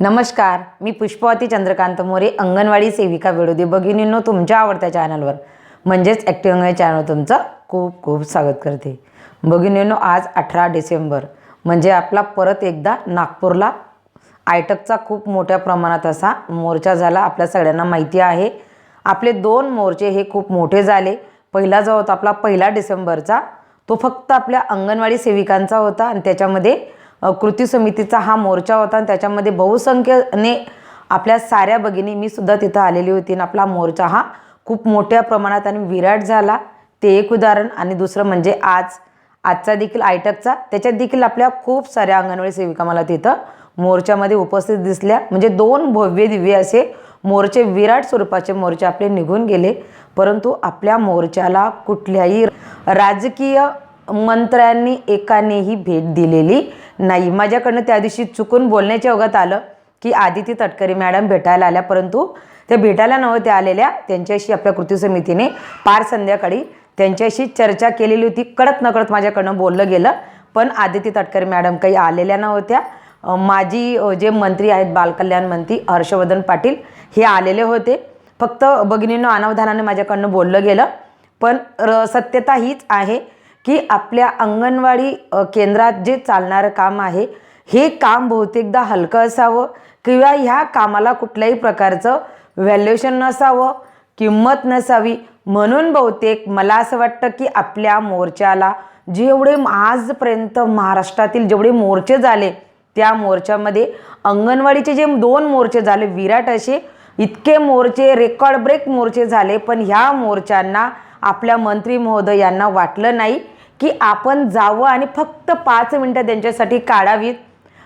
नमस्कार मी पुष्पवती चंद्रकांत मोरे अंगणवाडी सेविका विरोधी भगिनींनो तुमच्या आवडत्या चॅनलवर म्हणजेच ॲक्टिव्ह अंगणवाडी चॅनल तुमचं खूप खूप स्वागत करते. भगिनींनो आज अठरा डिसेंबर म्हणजे आपला परत एकदा नागपूरला आयटकचा खूप मोठ्या प्रमाणात असा मोर्चा झाला. आपल्या सगळ्यांना माहिती आहे. आपले दोन मोर्चे हे खूप मोठे झाले. पहिला जो होता आपला पहिला डिसेंबरचा तो फक्त आपल्या अंगणवाडी सेविकांचा होता आणि त्याच्यामध्ये कृती समितीचा हा मोर्चा होता आणि त्याच्यामध्ये बहुसंख्येने आपल्या साऱ्या भगिनी मी सुद्धा तिथं आलेली होती आणि आपला मोर्चा हा खूप मोठ्या प्रमाणात आणि विराट झाला. ते एक उदाहरण आणि दुसरं म्हणजे आज. आजचा देखील आयटकचा. त्याच्यात देखील आपल्या खूप साऱ्या अंगणवाडी सेविका मला तिथं मोर्चामध्ये उपस्थित दिसल्या. म्हणजे दोन भव्य दिव्य असे मोर्चे विराट स्वरूपाचे मोर्चे आपले निघून गेले. परंतु आपल्या मोर्चाला कुठल्याही राजकीय मंत्र्यांनी एकानेही भेट दिलेली नाही. माझ्याकडनं त्या दिवशी चुकून बोलण्याच्या अवगत आलं की आदिती तटकरे मॅडम भेटायला आल्या परंतु त्या भेटायला नव्हत्या आलेल्या. त्यांच्याशी आपल्या कृती समितीने पार संध्याकाळी त्यांच्याशी चर्चा केलेली होती. कळत नकळत माझ्याकडनं बोललं गेलं पण आदिती तटकरे मॅडम काही आलेल्या नव्हत्या. माझी माजी जे मंत्री आहेत बालकल्याण मंत्री हर्षवर्धन पाटील हे आलेले होते. फक्त भगिनीनं अनावधानाने माझ्याकडनं बोललं गेलं पण र सत्यता हीच आहे. की आपल्या अंगणवाडी केंद्रात जे चालणारं काम आहे हे काम बहुतेकदा हलकं असावं किंवा ह्या कामाला कुठल्याही प्रकारचं व्हॅल्युएशन नसावं किंमत नसावी. म्हणून बहुतेक मला असं वाटतं की आपल्या मोर्चाला जेवढे आजपर्यंत महाराष्ट्रातील जेवढे मोर्चे झाले त्या मोर्चामध्ये अंगणवाडीचे जे दोन मोर्चे झाले विराट असे इतके मोर्चे रेकॉर्ड ब्रेक मोर्चे झाले पण ह्या मोर्चांना आपल्या मंत्री महोदय यांना वाटलं नाही की आपण जावं आणि फक्त पाच मिनटं त्यांच्यासाठी काढावीत.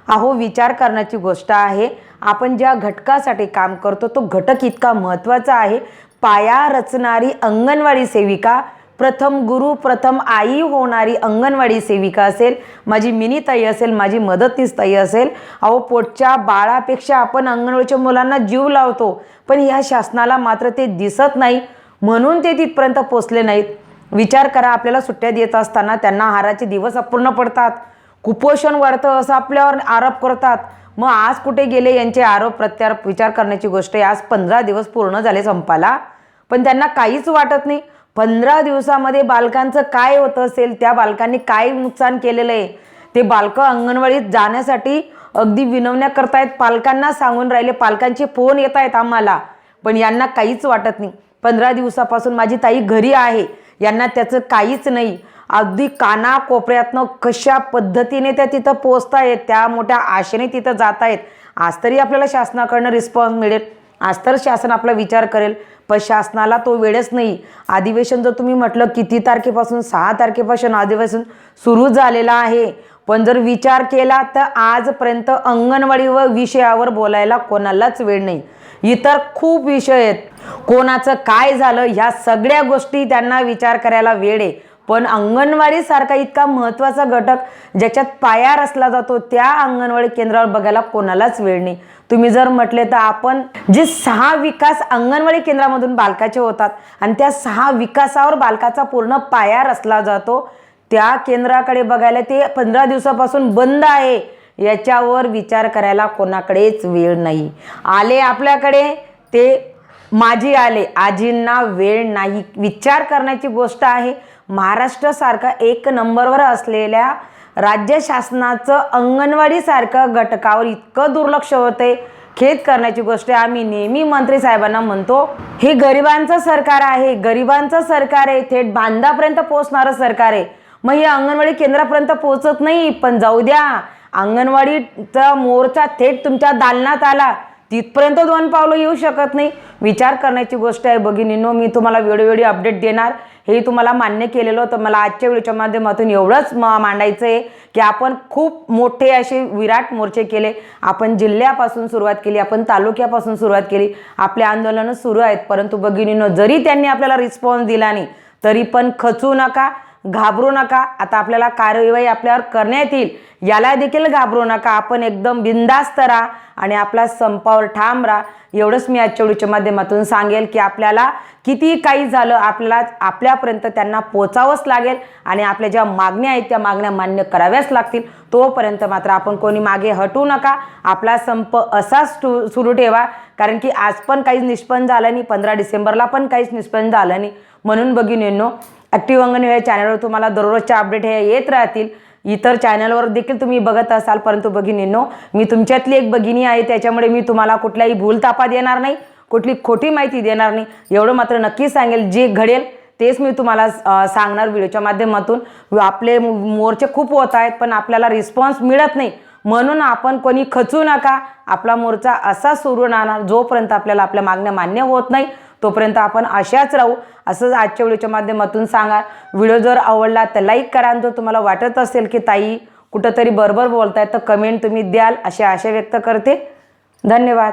अहो विचार करण्याची गोष्ट आहे. आपण ज्या घटकासाठी काम करतो तो घटक इतका महत्त्वाचा आहे. पाया रचणारी अंगणवाडी सेविका प्रथम गुरु प्रथम आई होणारी अंगणवाडी सेविका असेल माझी मिनी ताई असेल माझी मदतनीस ताई असेल अहो पोटच्या बाळापेक्षा आपण अंगणवाडीच्या मुलांना जीव लावतो पण ह्या शासनाला मात्र ते दिसत नाही. म्हणून ते तिथपर्यंत पोचले नाहीत. विचार करा आपल्याला सुट्ट्या देत असताना त्यांना आहाराचे दिवस अपूर्ण पडतात. कुपोषण वाढतं असं आपल्यावर आरोप करतात. मग आज कुठे गेले यांचे आरोप प्रत्यारोप विचार करण्याची गोष्ट आहे आज पंधरा दिवस पूर्ण झाले संपाला. पण त्यांना काहीच वाटत नाही. पंधरा दिवसामध्ये बालकांचं काय होतं असेल त्या बालकांनी काय नुकसान केलेलं आहे? ते बालकं अंगणवाडीत जाण्यासाठी अगदी विनवण्या करतायत. पालकांना सांगून राहिले पालकांचे फोन येत आहेत आम्हाला. पण यांना काहीच वाटत नाही. पंधरा दिवसापासून माझी ताई घरी आहे. यांना त्याचं काहीच नाही. अगदी कानाकोपऱ्यातनं कशा पद्धतीने त्या तिथं पोचतायत त्या मोठ्या आशेने तिथं जात आहेत आज तरी आपल्याला शासनाकडनं रिस्पॉन्स मिळेल. आज तर शासन आपला विचार करेल पण शासनाला तो वेळच नाही. अधिवेशन जर तुम्ही म्हटलं किती तारखेपासून? सहा तारखेपासून अधिवेशन सुरू झालेलं आहे. पण जर विचार केला तर आजपर्यंत अंगणवाडी व विषयावर बोलायला कोणालाच वेळ नाही. इतर खूप विषय आहेत. कोणाचं काय झालं ह्या सगळ्या गोष्टी त्यांना विचार करायला वेळ आहे. पण अंगणवाडी सारखा इतका महत्त्वाचा घटक ज्याच्यात पाया रचला जातो त्या अंगणवाडी केंद्रावर बघायला कोणालाच वेळ नाही. तुम्ही जर म्हटले तर आपण जे सहा विकास अंगणवाडी केंद्रामधून बालकाचे होतात आणि त्या सहा विकासावर बालकाचा पूर्ण पाया रचला जातो त्या केंद्राकडे बघायला ते पंधरा दिवसापासून बंद आहे. याच्यावर विचार करायला कोणाकडेच वेळ नाही. आले आपल्याकडे ते माझी आले. आजींना वेळ नाही. विचार करण्याची गोष्ट आहे. महाराष्ट्रासारखा एक नंबरवर असलेल्या राज्य शासनाचं अंगणवाडीसारखं घटकावर इतकं दुर्लक्ष होते खेद करण्याची गोष्ट आहे. आम्ही नेहमी मंत्री साहेबांना म्हणतो हे गरिबांचं सरकार आहे. गरिबांचं सरकार आहे. थेट बांधापर्यंत पोहोचणारं सरकार आहे. मग हे अंगणवाडी केंद्रापर्यंत पोहोचत नाही पण जाऊ द्या. अंगणवाडीचा मोर्चा थेट तुमच्या दालनात आला तिथपर्यंत दोन पावलं येऊ शकत नाही. विचार करण्याची गोष्ट आहे भगिनीनो मी तुम्हाला वेळोवेळी अपडेट देणार. हे तुम्हाला मान्य केलेलं होतं. मला आजच्या व्हिडिओच्या माध्यमातून एवढंच म मांडायचं आहे की आपण खूप मोठे असे विराट मोर्चे केले. आपण जिल्ह्यापासून सुरुवात केली आपण तालुक्यापासून सुरुवात केली. आपले आंदोलनं सुरू आहेत परंतु भगिनीनो जरी त्यांनी आपल्याला रिस्पॉन्स दिला नाही तरी पण खचू नका. घाबरू नका. आता आपल्याला कार्यवाही आपल्यावर करण्यात येईल याला देखील घाबरू नका. आपण एकदम बिंदास्त राहा आणि आपला संपावर ठाम राहा. एवढंच मी आजच्या व्हिडिओच्या माध्यमातून सांगेल की आपल्याला किती काही झालं आपल्याला आपल्यापर्यंत त्यांना पोचावंच लागेल आणि आपल्या ज्या मागण्या आहेत त्या मागण्या मान्य कराव्याच लागतील. तोपर्यंत मात्र आपण कोणी मागे हटू नका. आपला संप असाच सुरू ठेवा. कारण की आज पण काहीच निष्पन्न झालं नाही. पंधरा डिसेंबरला पण काहीच निष्पन्न झालं नाही. म्हणून भगिनींनो ॲक्टिव्ह अंगण चॅनलवर तुम्हाला दररोजच्या अपडेट हे येत राहतील. इतर चॅनलवर देखील तुम्ही बघत असाल परंतु भगिनींनो मी तुमच्यातली एक भगिनी आहे त्याच्यामुळे मी तुम्हाला कुठलाही भूलतापा देणार नाही कुठली खोटी माहिती देणार नाही. एवढं मात्र नक्की सांगेल जे घडेल तेच मी तुम्हाला सांगणार व्हिडिओच्या माध्यमातून. आपले मोर्चे खूप होत आहेत पण आपल्याला रिस्पॉन्स मिळत नाही. म्हणून आपण कोणी खचू नका. आपला मोर्चा असा सुरू राहणार जोपर्यंत आपल्याला आपल्या मागण्या मान्य होत नाही तोपर्यंत आपण अशाच राहू. असंच आजच्या व्हिडिओच्या माध्यमातून सांगा. व्हिडिओ जर आवडला तर लाईक करा आणि जर तुम्हाला वाटत असेल की ताई कुठंतरी बरोबर बोलताय तर कमेंट तुम्ही द्याल अशी आशा व्यक्त करते. धन्यवाद.